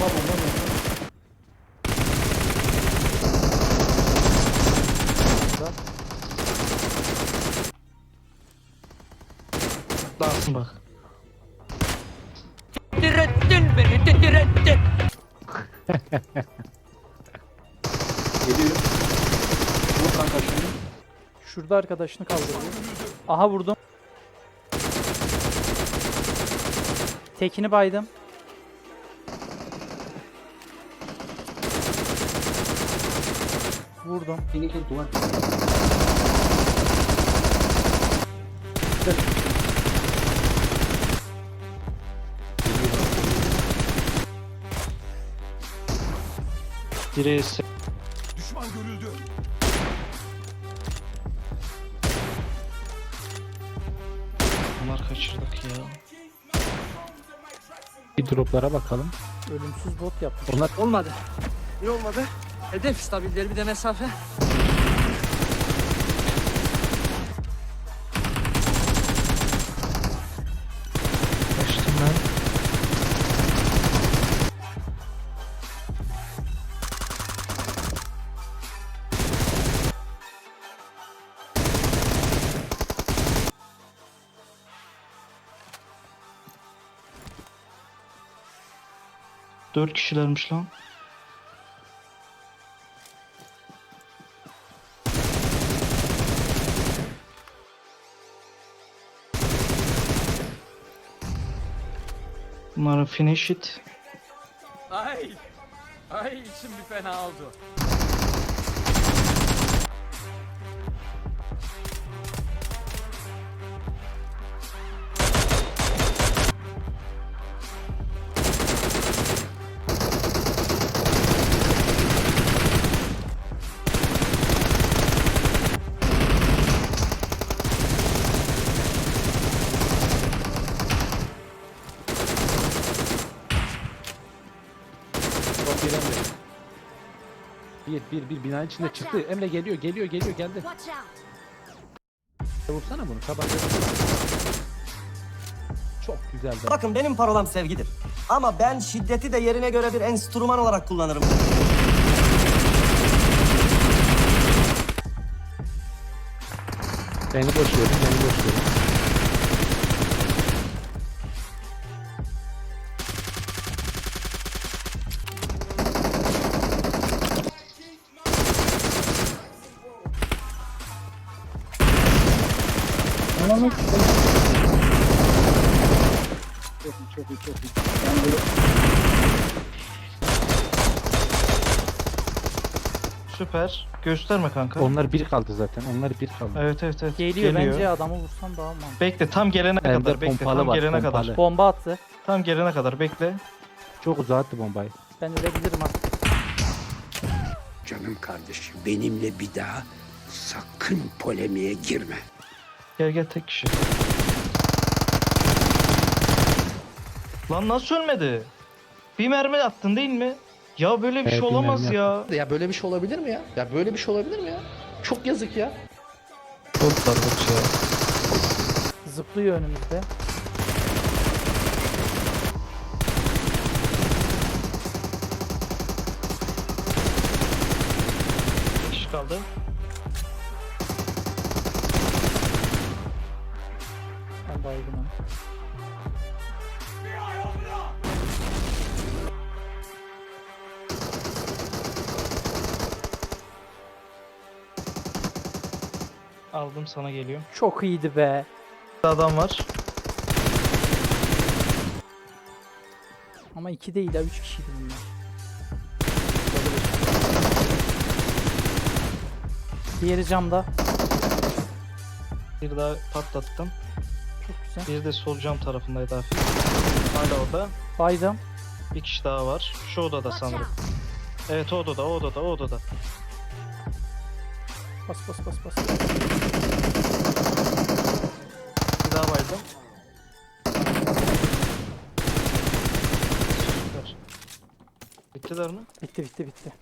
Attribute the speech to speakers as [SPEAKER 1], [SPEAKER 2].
[SPEAKER 1] bomba bomba bomba. Dağılsın bak.
[SPEAKER 2] Titrettin beni titrettin.
[SPEAKER 3] Geliyorum. Vur kanka şimdi.
[SPEAKER 4] Şurada arkadaşını kaldırıyor. Aha vurdum. Tekini baydım. Vurdum.
[SPEAKER 3] Gel duvar.
[SPEAKER 1] Direğe se-
[SPEAKER 5] Düşman görüldü.
[SPEAKER 1] Bunlar kaçırdık ya.
[SPEAKER 6] Bir droplara bakalım.
[SPEAKER 4] Ölümsüz bot yapmış.
[SPEAKER 6] Onlar
[SPEAKER 2] Olmadı. Ne olmadı? Hedef stabilleri bir de mesafe.
[SPEAKER 1] Dört kişilermiş lan. Bunların finish it.
[SPEAKER 2] Ay. Ay içim bir fena oldu.
[SPEAKER 6] Bir, bir, bir binanın içinde çıktı. Emre geliyor, geliyor, geliyor, geldi.
[SPEAKER 7] Watch out!
[SPEAKER 6] Vursana bunu, tabanca. Çok güzel be.
[SPEAKER 8] Bakın benim parolam sevgidir. Ama ben şiddeti de yerine göre bir enstrüman olarak kullanırım.
[SPEAKER 6] Beni boş verin, beni boş
[SPEAKER 3] Çok iyi çok iyi çok iyi. Ben böyle
[SPEAKER 1] Süper. Gösterme kanka.
[SPEAKER 6] Onlar bir kaldı zaten, onlar bir kaldı.
[SPEAKER 1] Evet evet evet.
[SPEAKER 4] Geliyor, bence adamı vursam daha mantıklı.
[SPEAKER 1] Bekle tam gelene
[SPEAKER 6] Elde
[SPEAKER 1] kadar bekle
[SPEAKER 6] pompalı
[SPEAKER 1] tam
[SPEAKER 6] var,
[SPEAKER 1] gelene
[SPEAKER 6] pompalı.
[SPEAKER 1] kadar.
[SPEAKER 4] Bomba attı.
[SPEAKER 1] Tam gelene kadar bekle.
[SPEAKER 6] Çok uzağa attı bombayı.
[SPEAKER 4] Ben ölebilirim ha.
[SPEAKER 5] Canım kardeşim benimle bir daha sakın polemiğe girme.
[SPEAKER 1] Gel gel tek kişi. Lan nasıl ölmedi? Bir mermi attın değil mi? Ya böyle bir
[SPEAKER 6] Evet,
[SPEAKER 1] şey
[SPEAKER 6] bir
[SPEAKER 1] olamaz
[SPEAKER 6] mermi
[SPEAKER 1] ya.
[SPEAKER 9] Ya böyle bir şey olabilir mi ya? Ya böyle bir şey olabilir mi ya? Çok yazık ya.
[SPEAKER 1] Çok sarhoş ya.
[SPEAKER 4] Zıplıyor önümüzde.
[SPEAKER 1] Kişi kaldı.
[SPEAKER 4] Onu.
[SPEAKER 1] Aldım sana geliyor.
[SPEAKER 4] Çok iyiydi be.
[SPEAKER 1] Bir adam var.
[SPEAKER 4] Ama iki değil ha üç kişiydi bunlar. Diğeri camda.
[SPEAKER 1] Bir daha patlattım.
[SPEAKER 4] Güzel.
[SPEAKER 1] Bir de sol cam tarafındaydı hafif. Hala orada.
[SPEAKER 4] Baydım.
[SPEAKER 1] Bir kişi daha var. Şu odada sanırım. Evet o odada, o odada, o odada.
[SPEAKER 4] Bas bas bas bas.
[SPEAKER 1] Bir daha baydım. Süper. Bittiler mi?
[SPEAKER 4] Bitti bitti bitti.